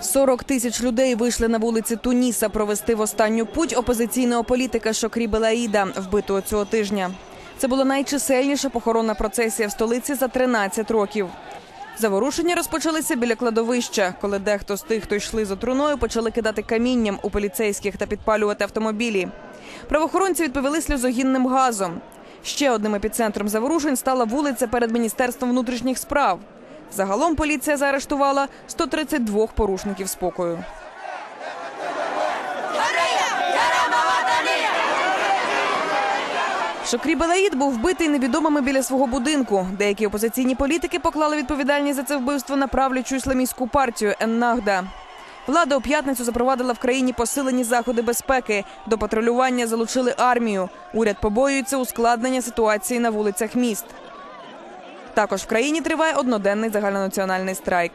40 тисяч людей вийшли на вулиці Туніса провести в останню путь опозиційного політика Шокрі Белаїда, вбитого цього тижня. Це була найчисельніша похоронна процесія в столиці за 13 років. Заворушення розпочалися біля кладовища, коли дехто з тих, хто йшли за труною, почали кидати камінням у поліцейських та підпалювати автомобілі. Правоохоронці відповіли сльозогінним газом. Ще одним епіцентром заворушень стала вулиця перед міністерством внутрішніх справ. Загалом поліція заарештувала 132 порушників спокою. Шокрі Белаїд був вбитий невідомими біля свого будинку. Деякі опозиційні політики поклали відповідальність за це вбивство на правлячу ісламістську партію Еннагда. Влада у п'ятницю запровадила в країні посилені заходи безпеки. До патрулювання залучили армію. Уряд побоюється ускладнення ситуації на вулицях міст. Також в країні триває одноденний загальнонаціональний страйк.